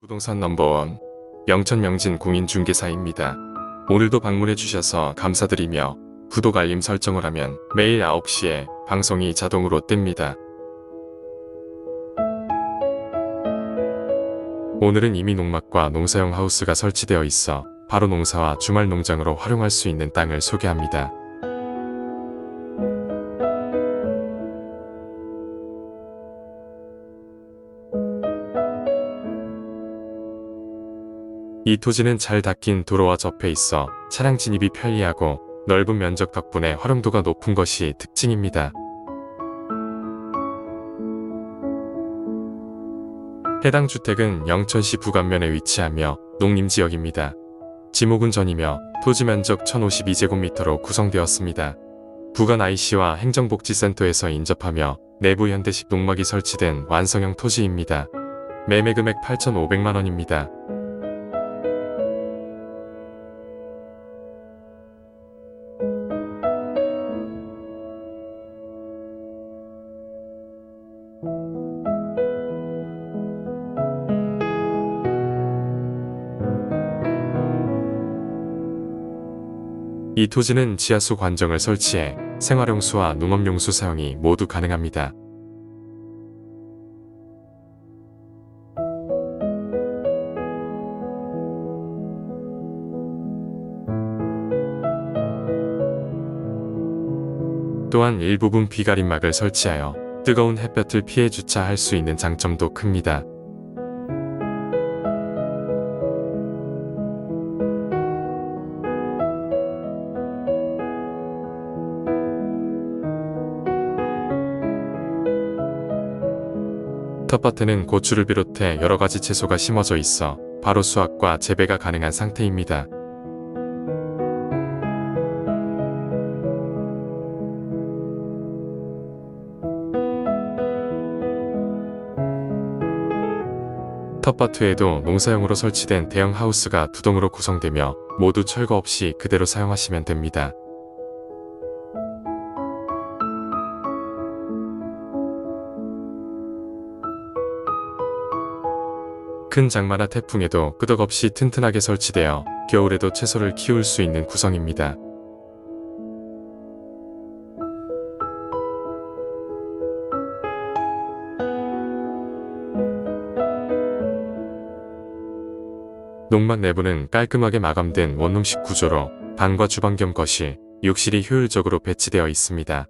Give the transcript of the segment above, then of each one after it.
부동산 넘버원 영천 명진 공인중개사입니다. 오늘도 방문해 주셔서 감사드리며 구독 알림 설정을 하면 매일 9시에 방송이 자동으로 뜹니다. 오늘은 이미 농막과 농사용 하우스가 설치되어 있어 바로 농사와 주말 농장으로 활용할 수 있는 땅을 소개합니다. 이 토지는 잘 닦인 도로와 접해 있어 차량 진입이 편리하고 넓은 면적 덕분에 활용도가 높은 것이 특징입니다. 해당 주택은 영천시 부간면에 위치하며 농림지역입니다. 지목은 전이며 토지 면적 1052제곱미터로 구성되었습니다. 부간 IC와 행정복지센터에서 인접하며 내부 현대식 농막이 설치된 완성형 토지입니다. 매매 금액 8,500만 원입니다. 이 토지는 지하수 관정을 설치해 생활용수와 농업용수 사용이 모두 가능합니다. 또한 일부분 비가림막을 설치하여 뜨거운 햇볕을 피해 주차할 수 있는 장점도 큽니다. 텃밭에는 고추를 비롯해 여러 가지 채소가 심어져 있어 바로 수확과 재배가 가능한 상태입니다. 텃밭 외에도 농사용으로 설치된 대형 하우스가 두 동으로 구성되며 모두 철거 없이 그대로 사용하시면 됩니다. 큰 장마나 태풍에도 끄덕없이 튼튼하게 설치되어 겨울에도 채소를 키울 수 있는 구성입니다. 농막 내부는 깔끔하게 마감된 원룸식 구조로 방과 주방 겸 거실, 욕실이 효율적으로 배치되어 있습니다.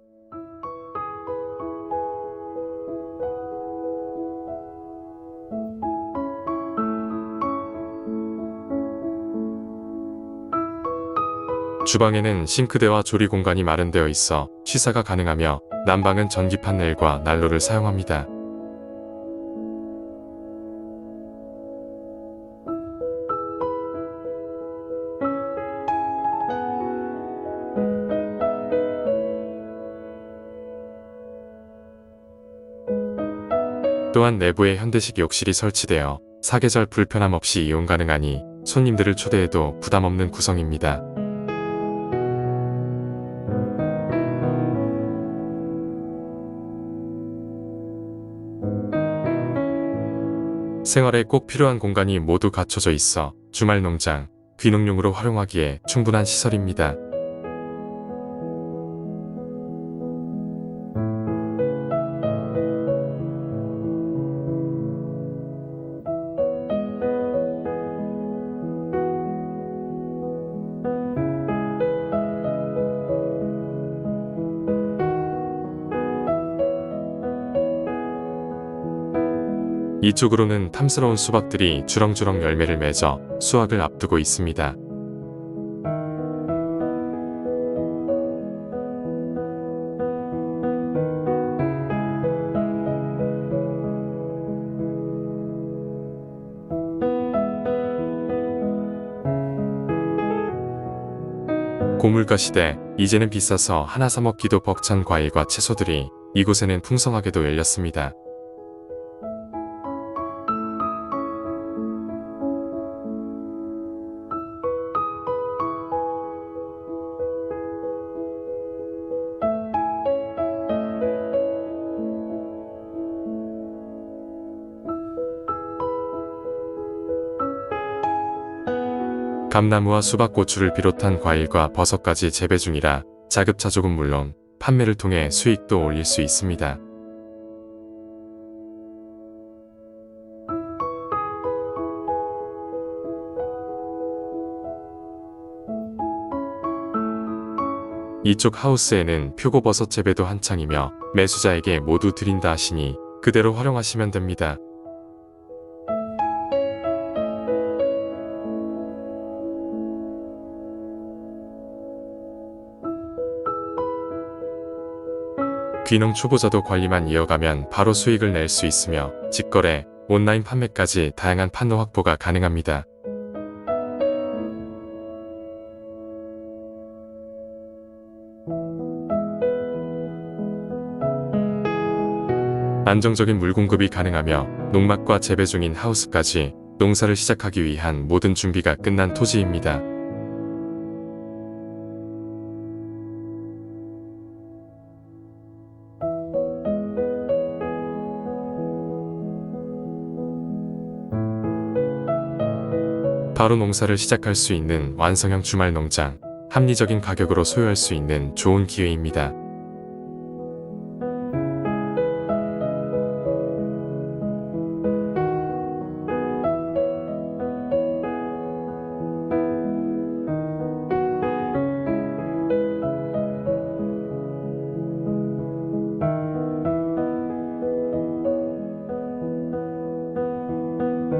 주방에는 싱크대와 조리 공간이 마련되어 있어 취사가 가능하며 난방은 전기 판넬과 난로를 사용합니다. 또한 내부에 현대식 욕실이 설치되어 사계절 불편함 없이 이용 가능하니 손님들을 초대해도 부담 없는 구성입니다. 생활에 꼭 필요한 공간이 모두 갖춰져 있어 주말 농장, 귀농용으로 활용하기에 충분한 시설입니다. 이쪽으로는 탐스러운 수박들이 주렁주렁 열매를 맺어 수확을 앞두고 있습니다. 고물가 시대, 이제는 비싸서 하나 사 먹기도 벅찬 과일과 채소들이 이곳에는 풍성하게도 열렸습니다. 감나무와 수박, 고추를 비롯한 과일과 버섯까지 재배 중이라 자급자족은 물론 판매를 통해 수익도 올릴 수 있습니다. 이쪽 하우스에는 표고버섯 재배도 한창이며 매수자에게 모두 드린다 하시니 그대로 활용하시면 됩니다. 귀농 초보자도 관리만 이어가면 바로 수익을 낼 수 있으며 직거래, 온라인 판매까지 다양한 판로 확보가 가능합니다. 안정적인 물 공급이 가능하며 농막과 재배 중인 하우스까지 농사를 시작하기 위한 모든 준비가 끝난 토지입니다. 바로 농사를 시작할 수 있는 완성형 주말 농장, 합리적인 가격으로 소유할 수 있는 좋은 기회입니다.